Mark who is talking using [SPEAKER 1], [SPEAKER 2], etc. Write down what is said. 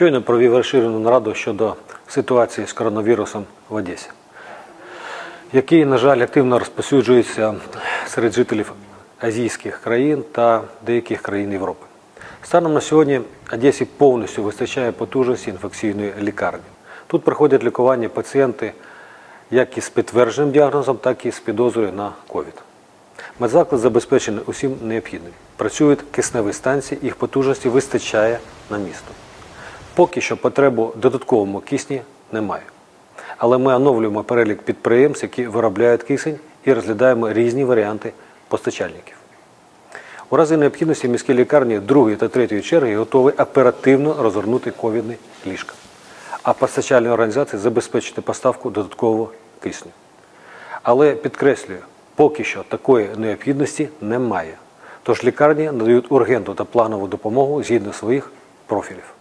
[SPEAKER 1] Щойно провів розширену нараду щодо ситуації з коронавірусом в Одесі, який, на жаль, активно розповсюджується серед жителів азійських країн та деяких країн Європи. Станом на сьогодні Одесі повністю вистачає потужності інфекційної лікарні. Тут проходять лікування пацієнти як із підтвердженим діагнозом, так і з підозрою на ковід. Медзаклад забезпечений усім необхідним. Працюють кисневі станції, їх потужності вистачає на місто. Поки що потребу додатковому кисні немає. Але ми оновлюємо перелік підприємств, які виробляють кисень, і розглядаємо різні варіанти постачальників. У разі необхідності міські лікарні другої та третьої черги готові оперативно розгорнути ковідні ліжка, а постачальні організації забезпечити поставку додаткового кисню. Але підкреслюю, поки що такої необхідності немає. Тож лікарні надають ургентну та планову допомогу згідно своїх профілів.